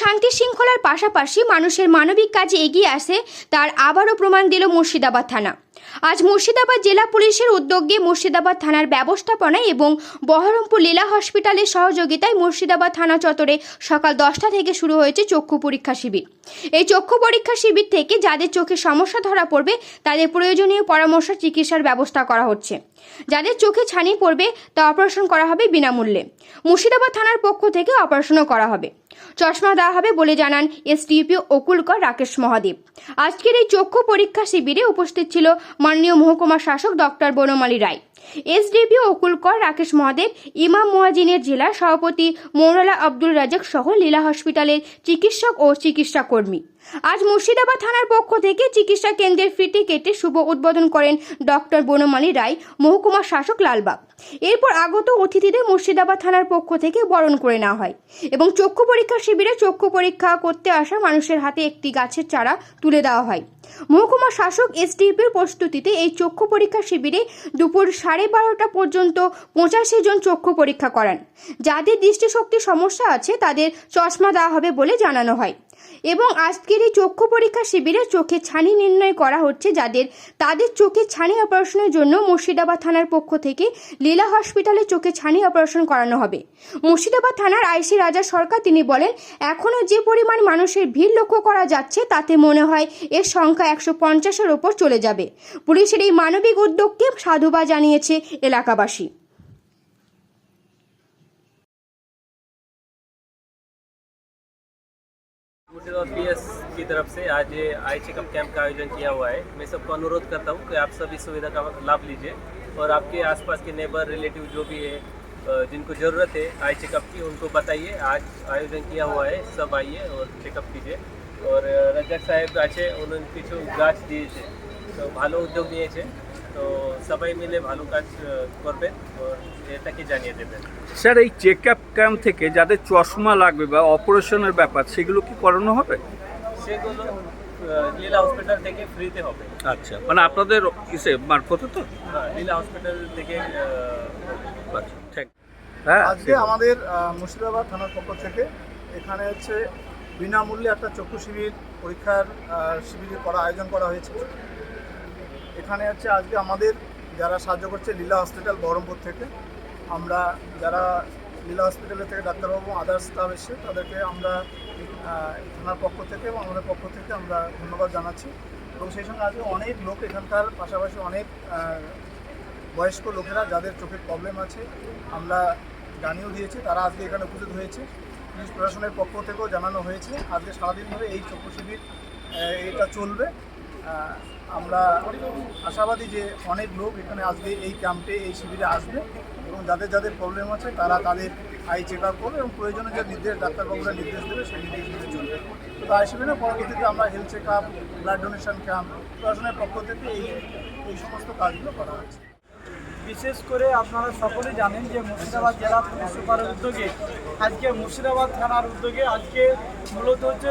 শান্তি শৃঙ্খলার পাশাপাশি মানুষের মানবিক কাজে এগিয়ে আসে, তার আবারও প্রমাণ দিল মুর্শিদাবাদ থানা। আজ মুর্শিদাবাদ জেলা পুলিশের উদ্যোগে মুর্শিদাবাদ থানার ব্যবস্থাপনায় এবং বহরমপুর লীলা হসপিটালের সহযোগিতায় মুর্শিদাবাদ থানা চত্বরে সকাল দশটা থেকে শুরু হয়েছে চক্ষু পরীক্ষা শিবির। এই চক্ষু পরীক্ষা শিবির থেকে যাদের চোখে সমস্যা ধরা পড়বে, তাদের প্রয়োজনীয় পরামর্শ, চিকিৎসার ব্যবস্থা করা হচ্ছে। যাদের চোখে ছানি পড়বে, তা অপারেশন করা হবে বিনামূল্যে। মুর্শিদাবাদ থানার পক্ষ থেকে অপারেশনও করা হবে। চশমা দেওয়া হবে বলে জানান এসডিপি অকুলকর রাকেশ মহাদেব। আজকের এই চক্ষু পরীক্ষা শিবিরে উপস্থিত ছিল মাননীয় মহকুমা শাসক ডক্টর বনমালী রায়। এসডিপি অকুলকর রাকেশ মহাদেব, ইমাম মোয়াজিনের জেলার সভাপতি মৌরালা আব্দুল রাজাক সহ লীলা হসপিটালের চিকিৎসক ও চিকিৎসা কর্মী আজ মুর্শিদাবাদ থানার পক্ষ থেকে চিকিৎসা কেন্দ্রের ফিটি কেটে শুভ উদ্বোধন করেন ডক্টর বনমালী রায় মহকুমা শাসক লালবাগ। এরপর আগত অতিথিদের মুর্শিদাবাদ থানার পক্ষ থেকে বরণ করে নেওয়া হয় এবং চক্ষু পরীক্ষা শিবিরে চক্ষু পরীক্ষা করতে আসা মানুষের হাতে একটি গাছের চারা তুলে দেওয়া হয়। মহকুমা শাসক এসডিপির প্রস্তুতিতে এই চক্ষু পরীক্ষা শিবিরে দুপুর সাড়ে বারোটা পর্যন্ত পঁচাশি জন চক্ষু পরীক্ষা করান। যাদের দৃষ্টিশক্তি সমস্যা আছে, তাদের চশমা দেওয়া হবে বলে জানানো হয়। এবং আজকের এই চক্ষু পরীক্ষা শিবিরে চোখে ছানি নির্ণয় করা হচ্ছে যাদের, তাদের চোখে ছানি অপারেশনের জন্য মুর্শিদাবাদ থানার পক্ষ থেকে লীলা হসপিটালে চোখে ছানি অপারেশন করানো হবে। মুর্শিদাবাদ থানার আইসি রাজা সরকার তিনি বলেন এখনও যে পরিমাণ মানুষের ভিড় লক্ষ্য করা যাচ্ছে তাতে মনে হয় এর সংখ্যা একশো পঞ্চাশের ওপর চলে যাবে। পুলিশের এই মানবিক উদ্যোগকে সাধুবা জানিয়েছে এলাকাবাসী। गुजरात और पी की तरफ़ से आज ये आई चेकअप कैंप का आयोजन किया हुआ है। मैं सबको अनुरोध करता हूँ कि आप सब इस सुविधा का लाभ लीजिए और आपके आसपास के नेबर, रिलेटिव जो भी है जिनको ज़रूरत है आई चेकअप की, उनको बताइए। आज आयोजन किया हुआ है, सब आइए और चेकअप कीजिए। और रजक साहेब છે उन्होंने પીછું ગાંઠ दिए थे। तो भालो उद्योग दिए थे। তো সবাই মিলে ভালো কাজ করবেন এটাকে জানিয়ে দেবেন স্যার এই চেক আপ ক্যাম্প থেকে যাদের চশমা লাগবে বা অপারেশনের ব্যাপার সেগুলো কি করানো হবে? সেগুলো লীলা হসপিটাল থেকে ফ্রিতে হবে। আচ্ছা মানে আপনাদের ইসে মারফতে তো? হ্যাঁ লীলা হসপিটাল থেকে আচ্ছা হ্যাঁ আজকে আমাদের মুর্শিদাবাদ থানার পক্ষ থেকে এখানে হচ্ছে বিনামূল্যে একটা চক্ষু শিবির পরীক্ষার শিবির করা আয়োজন করা হয়েছে। এখানে হচ্ছে আজকে আমাদের যারা সাহায্য করছে লীলা হসপিটাল বহরমপুর থেকে, আমরা যারা লীলা হসপিটালের থেকে ডাক্তারবাবু আদার্স স্টাফ এসছে তাদেরকে আমরা থানার পক্ষ থেকে এবং আমাদের পক্ষ থেকে আমরা ধন্যবাদ জানাচ্ছি। এবং সেই সঙ্গে আজকে অনেক লোক এখানকার পাশাপাশি অনেক বয়স্ক লোকেরা যাদের চোখের প্রবলেম আছে, আমরা জানিয়েও দিয়েছি, তারা আজকে এখানে উপস্থিত হয়েছে। পুলিশ প্রশাসনের পক্ষ থেকেও জানানো হয়েছে, আজকে সারাদিন ধরে এই চক্ষু শিবির এটা চলবে। আমরা আশাবাদী যে অনেক লোক এখানে আজকে এই ক্যাম্পে, এই শিবিরে আসবে এবং যাদের যাদের প্রবলেম আছে তারা তাদের আই চেক আপ করবে এবং প্রয়োজনে যে নির্দেশ ডাক্তারবাবুরা নির্দেশ দেবে সেই নির্দেশ চলবে। তো আই শিবিরে পরবর্তীতে আমরা health check up blood donation camp প্রশাসনের পক্ষ থেকে এই এই সমস্ত কাজগুলো করা হচ্ছে। বিশেষ করে আপনারা সকলেই জানেন যে মুর্শিদাবাদ জেলা পুলিশ সুপারের উদ্যোগে, আজকে মুর্শিদাবাদ থানার উদ্যোগে আজকে মূলত হচ্ছে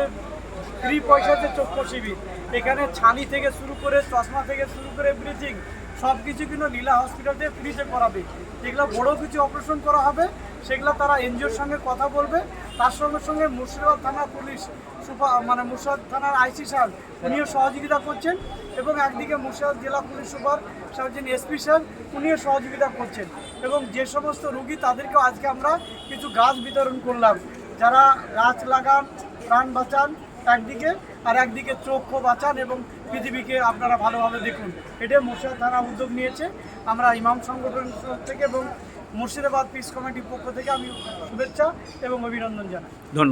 ফ্রি পয়সাতে চক্ষু শিবির। এখানে ছানি থেকে শুরু করে চশমা থেকে শুরু করে ব্লিচিং সব কিছু কিন্তু লীলা হসপিটালতে ফ্রিতে করাবে। যেগুলো বড় কিছু অপারেশন করা হবে, সেগুলো তারা এনজিওর সঙ্গে কথা বলবে। তার সঙ্গে সঙ্গে মুর্শিদাবাদ থানা পুলিশ সুপার মানে মুর্শিদাবাদ থানার আইসি স্যার, উনিও সহযোগিতা করছেন এবং একদিকে মুর্শিদাবাদ জেলা police super surgeon SP sir, উনিও সহযোগিতা করছেন। এবং যে সমস্ত রুগী তাদেরকেও আজকে আমরা কিছু গাছ বিতরণ করলাম। যারা গাছ লাগান, প্রাণ বাঁচান একদিকে আর একদিকে চক্ষু বাঁচান এবং পৃথিবীকে আপনারা ভালোভাবে দেখুন। এটা মুর্শিদাবাদ থানা উদ্যোগ নিয়েছে। আমরা ইমাম সংগঠন থেকে এবং মুর্শিদাবাদ পিস কমিটির পক্ষ থেকে আমি শুভেচ্ছা এবং অভিনন্দন জানাই। ধন্যবাদ।